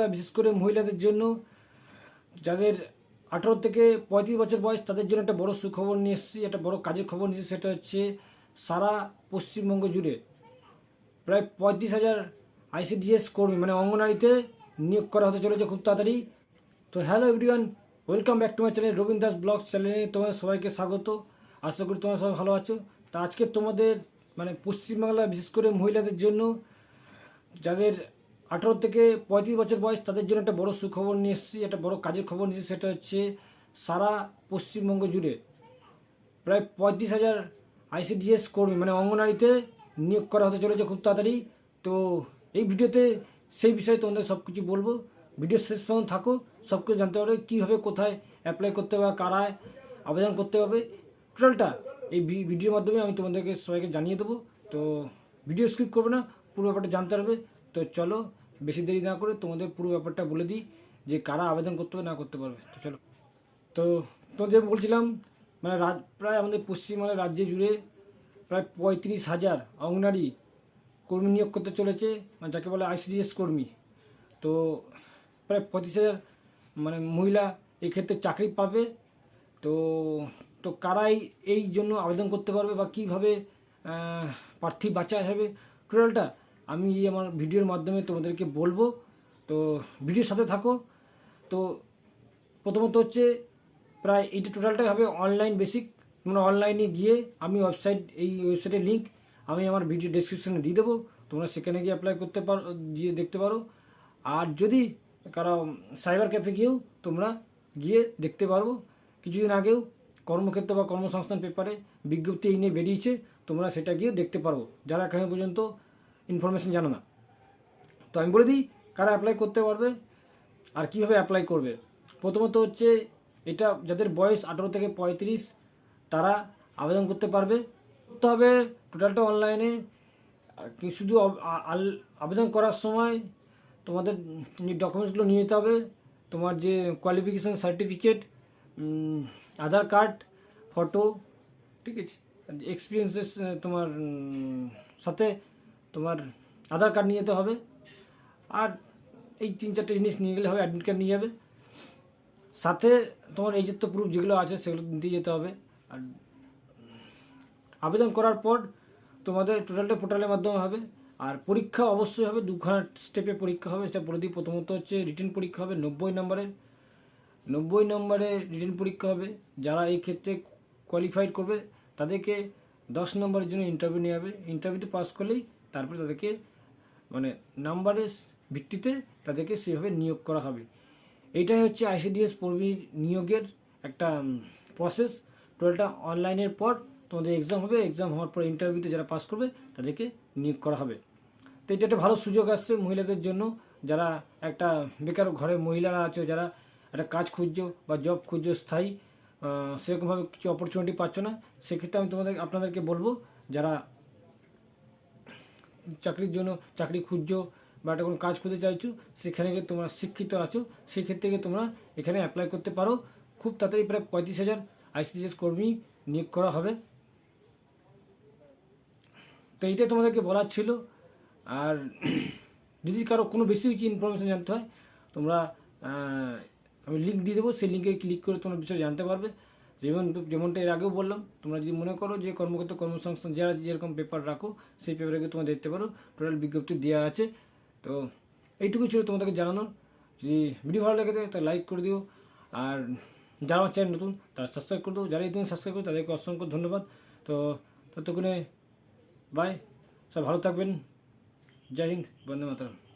পশ্চিমবাংলা বিশেষ করে মহিলাদের জন্য যাদের আঠারো থেকে পঁয়ত্রিশ বছর বয়স, তাদের জন্য একটা বড় সুখবর নিয়ে এসেছি, একটা বড় কাজের খবর নিয়ে এসেছি, সেটা হচ্ছে সারা পশ্চিমবঙ্গ জুড়ে প্রায় পঁয়ত্রিশ হাজার আইসিডিএস কর্মী মানে অঙ্গনারীতে নিয়োগ করা হতে চলেছে খুব তাড়াতাড়ি। তো hello everyone, welcome back to my channel Rabin Das blog চ্যানেলে তোমাদের সবাইকে স্বাগত। আশা করি তোমরা সবাই ভালো আছো। তা আজকে তোমাদের মানে পশ্চিমবাংলা বিশেষ করে মহিলাদের জন্য যাদের আঠারো থেকে পঁয়ত্রিশ বছর বয়স তাদের জন্য একটা বড় সুখবর নিয়ে এসেছি, একটা বড় কাজের খবর নিয়ে এসেছি, সেটা হচ্ছে সারা পশ্চিমবঙ্গ জুড়ে প্রায় পঁয়ত্রিশ হাজার আইসিডিএস কর্মী মানে অঙ্গনারীতে নিয়োগ করা হতে চলেছে খুব তাড়াতাড়ি। তো এই ভিডিওতে সেই বিষয়ে তোমাদের সব কিছু বলব। ভিডিও শেষ পর্যন্ত থাকো সব কিছু জানতে পারবে কীভাবে, কোথায় অ্যাপ্লাই করতে হবে কারায় আবেদন করতে হবে। টোটালটা এই ভিডিওর মাধ্যমে আমি তোমাদেরকে সবাইকে জানিয়ে দেবো। তো ভিডিও স্কিপ করবে না, পুরো ব্যাপারটা জানতে পারবে। তো চলো, বেশি দেরি না করে তোমাদের পুরো ব্যাপারটা বলে দিই যে কারা আবেদন করতে হবে, না করতে পারবে। তো চলো। তো তোমাদের বলছিলাম মানে রাজ- প্রায় আমাদের পশ্চিমবাংলা রাজ্যে জুড়ে প্রায় পঁয়ত্রিশ হাজার অঙ্গনারী কর্মী নিয়োগ করতে চলেছে মানে যাকে বলে আইসিডিএস কর্মী। তো প্রায় পঁয়ত্রিশ হাজার মানে মহিলা এই ক্ষেত্রে চাকরি পাবে। তো তো কারাই এই জন্য আবেদন করতে পারবে বা কীভাবে প্রার্থী বাছাই হবে? টোটালটা আমি এই আমার ভিডিওর মাধ্যমে তোমাদেরকে বলব। তো ভিডিওর সাথে থাকো। তো প্রথমত হচ্ছে প্রায় এইটা টোটালটাই হবে অনলাইন বেসিক তোমরা অনলাইনে গিয়ে আমি ওয়েবসাইট এই ওয়েবসাইটের লিঙ্ক আমি আমার ভিডিও ডেসক্রিপশনে দিয়ে দেবো। তোমরা সেখানে গিয়ে অ্যাপ্লাই করতে পারো, গিয়ে দেখতে পারো। আর যদি কারও সাইবার ক্যাফে গিয়েও তোমরা গিয়ে দেখতে পারব কিছুদিন আগেও কর্মক্ষেত্র বা কর্মসংস্থান পেপারে বিজ্ঞপ্তি এই নিয়ে বেরিয়েছে, তোমরা সেটা গিয়ে দেখতে পারো। যারা এখানে পর্যন্ত ইনফরমেশন জানো না। তো আমি বলে দিই, কারা অ্যাপ্লাই করতে পারবে আর কীভাবে অ্যাপ্লাই করবে? প্রথমত হচ্ছে, এটা যাদের বয়স আঠেরো থেকে পঁয়ত্রিশ, তারা আবেদন করতে পারবে। করতে হবে টোটালটা অনলাইনে শুধু আবেদন করার সময় তোমাদের ডকুমেন্টসগুলো নিয়ে যেতে হবে। তোমার যে qualification certificate Aadhaar card photo ঠিক আছে? এক্সপিরিয়েন্সেস তোমার সাথে তোমার আধার কার্ড নিয়ে যেতে হবে। আর এই তিন চারটে জিনিস নিয়ে গেলে হবে অ্যাডমিট কার্ড নিয়ে যাবে। সাথে তোমার এই তো প্রুফ যেগুলো আছে সেগুলো দিয়ে যেতে হবে। আর আবেদন করার পর তোমাদের টোটালটা পোর্টালের মাধ্যমে হবে। আর পরীক্ষা অবশ্যই হবে, দুখানা স্টেপে পরীক্ষা হবে, সেটা বলে দিই। প্রথমত হচ্ছে রিটার্ন পরীক্ষা হবে নব্বই নম্বরের। নব্বই নম্বরে রিটার্ন পরীক্ষা হবে। যারা এই ক্ষেত্রে কোয়ালিফাইড করবে, তাদেরকে দশ নম্বরের জন্য ইন্টারভিউ নিয়ে হবে ইন্টারভিউতে পাস করলেই তারপরে তাদেরকে মানে নাম্বারের ভিত্তিতে তাদেরকে সেভাবে নিয়োগ করা হবে। এইটাই হচ্ছে আইসিডিএস কর্মী নিয়োগের একটা প্রসেস টোটালটা অনলাইনের পর তোমাদের এক্সাম হবে। এক্সাম হওয়ার পর ইন্টারভিউতে যারা পাস করবে, তাদেরকে নিয়োগ করা হবে। তো এটা একটা ভালো সুযোগ আসছে মহিলাদের জন্য। যারা একটা বেকার ঘরে মহিলারা আছে, যারা একটা কাজ খুঁজছো বা জব খুঁজছো, স্থায়ী সেরকমভাবে কিছু অপরচুনিটি পাচ্ছ না, সেক্ষেত্রে আমি তোমাদের, আপনাদেরকে বলব, যারা চাকরির জন্য চাকরি খুঁজছো বা একটা কোনো কাজ খুঁজতে চাইছো, সেখানে গিয়ে তোমরা শিক্ষিত আছো, সেক্ষেত্রে গিয়ে তোমরা এখানে অ্যাপ্লাই করতে পারো। খুব তাড়াতাড়ি প্রায় পঁয়ত্রিশ হাজার আইসিডিএস কর্মী নিয়োগ করা হবে। তো এইটাই তোমাদেরকে বলার ছিল। আর যদি কারও কোনো বেশি কিছু ইনফরমেশান জানতে হয়, তোমরা আমি লিঙ্ক দিয়ে দেবো, সেই লিঙ্কে ক্লিক করে তোমরা বিষয়ে জানতে পারবে। যেমন, যেমনটা এর আগেও বললাম, তোমরা যদি মনে করো যে কর্মকর্তা কর্মসংস্থান যারা যেরকম পেপার রাখো, সেই পেপারকে তোমরা দেখতে পারো। টোটাল বিজ্ঞপ্তি দেওয়া আছে। তো এইটুকু ছিল তোমাদেরকে জানানোর। যদি ভিডিও ভালো লাগে তাহলে লাইক করে দিও। আর যারা আমার চ্যানেল নতুন, তারা সাবস্ক্রাইব করে দেবো যারা তুমি সাবস্ক্রাইব করো তাদেরকে অসংখ্য ধন্যবাদ। তো ততক্ষণে বাই সব ভালো থাকবেন। জয় হিন্দ, বন্দে মাতরম।